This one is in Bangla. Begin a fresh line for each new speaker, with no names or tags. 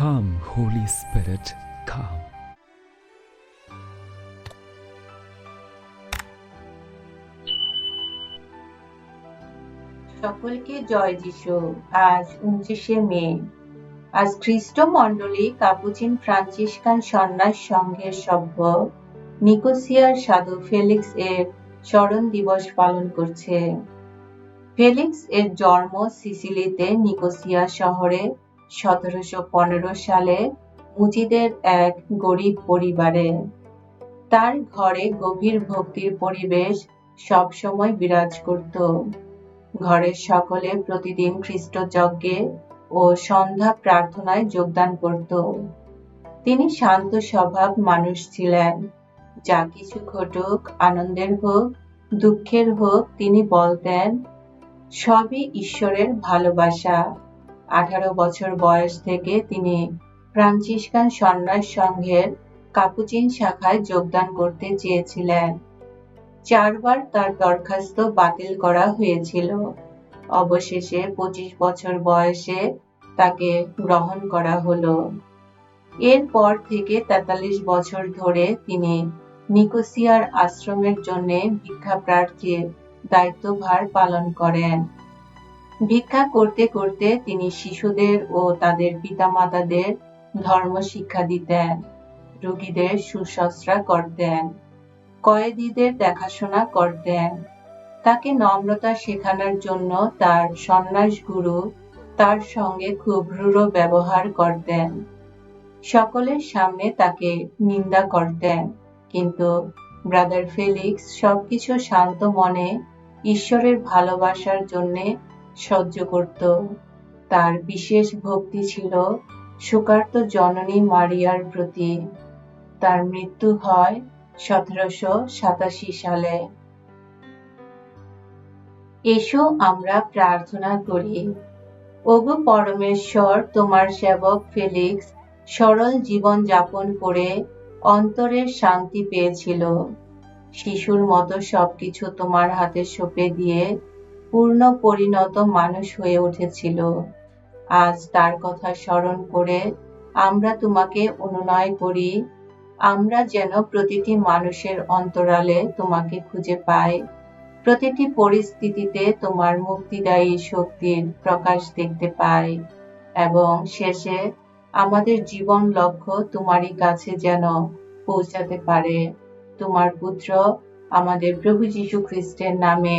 Come, Holy Spirit, come.
সকলকে জয় যিশু। আজ উনত্রিশে মে। আজ খ্রিস্ট মণ্ডলী কাপুচিন ফ্রান্সিসকান সন্ন্যাস সংঘের সভ্য নিকোসিয়ার সাধু ফেলিক্স এর স্মরণ দিবস পালন করছে। ফেলিক্স এর জন্ম সিসিলিতে নিকোসিয়া শহরে সতেরোশো পনেরো সালে মুজিদের এক গরিব পরিবারে। তার ঘরে গভীর ভক্তির পরিবেশ সবসময় বিরাজ করত। ঘরের সকলে প্রতিদিন খ্রিস্ট যজ্ঞে ও সন্ধ্যা প্রার্থনায় যোগদান করত। তিনি শান্ত স্বভাব মানুষ ছিলেন। যা কিছু ঘটুক, আনন্দের হোক, দুঃখের হোক তিনি বলতেন, সবই ঈশ্বরের ভালোবাসা। আঠারো বছর বয়স থেকে তিনি ফ্রান্সিসকান সন্ন্যাস সংঘের কাপুচিন শাখায় যোগদান করতে চেয়েছিলেন। চারবার তার দরখাস্ত বাতিল করা হয়েছিল। অবশেষে পঁচিশ বছর বয়সে তাকে গ্রহণ করা হলো। এরপর থেকে তেতাল্লিশ বছর ধরে তিনি নিকোসিয়ার আশ্রমের জন্য ভিক্ষা প্রার্থীর দায়িত্বভার পালন করেন। ভিক্ষা করতে করতে তিনি শিশুদের ও তাদের পিতামাতাদের ধর্ম শিক্ষা দিতেন, রোগীদের সুশ্রূষা করতেন, কয়েদিদের দেখাশোনা করতেন। তাকে নম্রতা শেখানোর জন্য তার সন্ন্যাস গুরু তার সঙ্গে খুব রূঢ় ব্যবহার করতেন। সকলের সামনে তাকে নিন্দা করতেন, কিন্তু ব্রাদার ফেলিক্স সবকিছু শান্ত মনে, ঈশ্বরের ভালোবাসার জন্য সহ্য করত। তার বিশেষ ভক্তি ছিল সুকার্ত জননী মারিয়ার প্রতি। তার মৃত্যু হয় সতেরোশো সাতাশি সালে। এসো আমরা প্রার্থনা করি। ওগো পরমেশ্বর, তোমার সেবক ফেলিক্স, সরল জীবন যাপন করে অন্তরের শান্তি পেয়েছিল। শিশুর মতো সবকিছু তোমার হাতে সঁপে দিয়ে পূর্ণ পরিণত মানুষ হয়ে উঠেছিল। আজ তার কথা স্মরণ করে আমরা তোমাকে অনুনয় করি। আমরা যেন প্রতিটি মানুষের অন্তরালে তোমাকে খুঁজে পাই। প্রতিটি পরিস্থিতিতে তোমার মুক্তিদায়ী শক্তির প্রকাশ দেখতে পাই এবং শেষে আমাদের জীবন লক্ষ্য তোমারই কাছে যেন পৌঁছাতে পারে। তোমার পুত্র আমাদের প্রভু যীশু খ্রিস্টের নামে